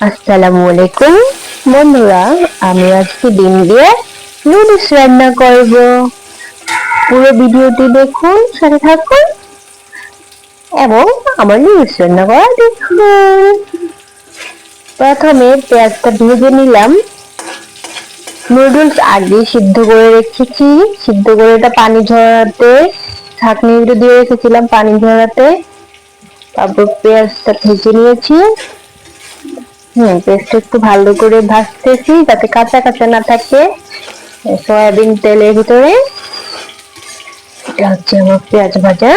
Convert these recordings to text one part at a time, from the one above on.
আসসালামু আলাইকুম। বন্ধুরা, আমি আজকে ডিম দিয়ে নুডলস রান্না করব। পুরো ভিডিওটি দেখুন, সাথে থাকুন, এবং আমার নুডলস রান্না করা দেখুন। প্রথমে পেঁয়াজটা ভেজে নিলাম। নুডলস আগে সিদ্ধ করে রেখেছি। সিদ্ধ করে এটা পানি ঝরাতে, ছাঁকনি দিয়ে রেখেছিলাম পানি ঝরাতে। তারপর পেঁয়াজটা ভেজে নিয়েছি। হুম পেস্টটা একটু ভালো করে ভাজতেছি যাতে কাঁচা কাঁচা না থাকে। সয়াবিন তেলের ভিতরে। এটা হচ্ছে আমার পেঁয়াজ ভাজা।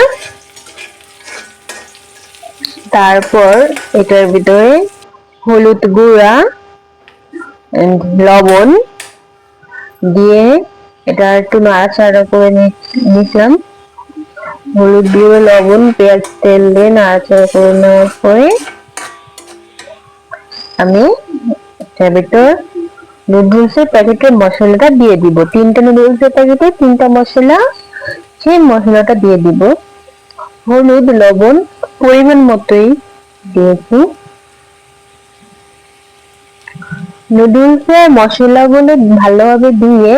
তারপর এটার ভিতরে হলুদ গুঁড়া লবণ দিয়ে এটা একটু নাড়াচাড়া করে নিয়েছিলাম হলুদ দিয়ে লবণ, পেঁয়াজ, তেল দিয়ে নাড়াচাড়া করে নেওয়ার পরে আমি ভিতর নুডলসের প্যাকেটের মশলাটা দিয়ে দিব। তিনটা নুডলসের প্যাকেটে তিনটা মশলা, সেই মশলাটা দিয়ে দিব। হলুদ, লবণ পরিমাণ মতোই দিয়েছি। নুডলসের মশলাগুলো ভালোভাবে দিয়ে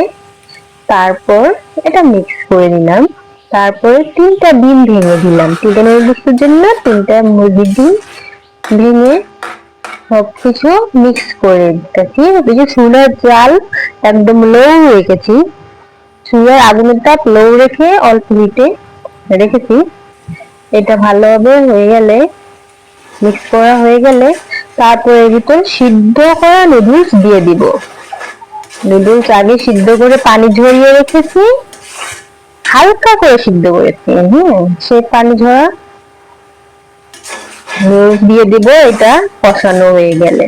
তারপর এটা মিক্স করে নিলাম। তারপরে তিনটা ডিম ভেঙে দিলাম। তিনটা নুডলসের জন্য তিনটা মুরগির ডিম ভেঙে সবকিছু মিক্স করে দিতেছি। এই যে চুলার জাল একদম লো রেখেছি। চুলার আগুনের তাপ লো রেখে অল্প হিটে রেখেছি। এটা ভালোভাবে হয়ে গেলে মিক্স করা হয়ে গেলে তারপর এর ভিতর সিদ্ধ করা নুডলস দিয়ে দিব। নুডলস আগে সিদ্ধ করে পানি ঝরিয়ে রেখেছি। হালকা করে সিদ্ধ করেছি। হম, সে পানি ঝরা নুডলস দিয়ে দিব, এটা কষানো হয়ে গেলে।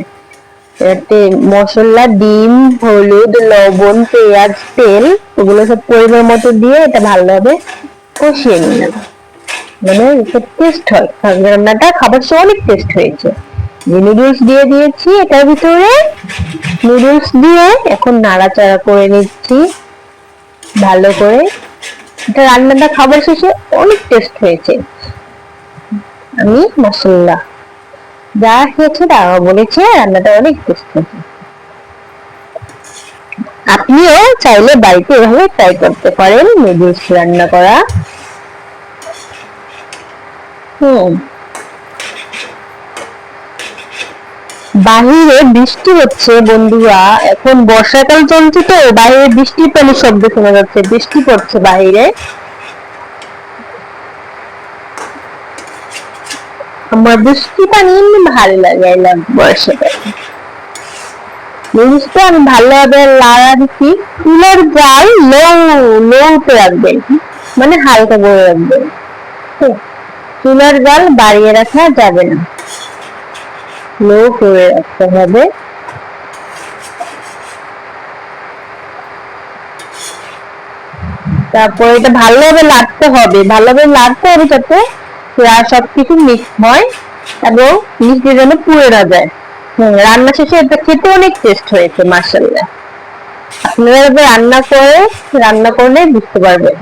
এতে মশলা, ডিম, হলুদ, লবণ, পেঁয়াজ, তেল, ওগুলো সব পরিমাণ মতো দিয়ে এটা ভালোভাবে কষিয়ে নিলাম। মানে টেস্ট হয় রান্নাটা খাবার সময় অনেক টেস্ট হয়েছে। যে নুডলস দিয়ে দিয়েছি, এটার ভিতরে নুডলস দিয়ে এখন নাড়াচাড়া করে নিচ্ছি। ভালো করে। এটা রান্নাটা খাবার শেষে অনেক টেস্ট হয়েছে। আমি মশলা যা খেয়েছে তারা বলেছে, রান্নাটা অনেক টেস্ট। হয়েছে আপনিও চাইলে বাড়িতে এভাবে ট্রাই করতে পারেন নুডলস রান্না করা। বাহিরে বৃষ্টি হচ্ছে বন্ধুরা, এখন বর্ষাকাল চলছে তো, বাইরে বৃষ্টির পানি শব্দ শোনা যাচ্ছে, বৃষ্টি পড়ছে বাইরে বৃষ্টি পানি ভালো লাগে আমি লাড়া দিচ্ছি। চুলের জাল রাখবেন। মানে হালকা করে রাখবেন। চুলার জাল বাড়িয়ে রাখা যাবে না। লো করে রাখতে হবে। তারপর এটা ভালোভাবে লাগতে হবে। ভালোভাবে লাগতে হবে যাতে সবকিছু মিক্স হয় এবং মিষ্টি যেন পুড়ে না যায় রান্না শেষে এটা খেতে অনেক টেস্ট হয়েছে মার্শাল্লাহ আপনারা রান্না করে, রান্না করলে বুঝতে পারবেন।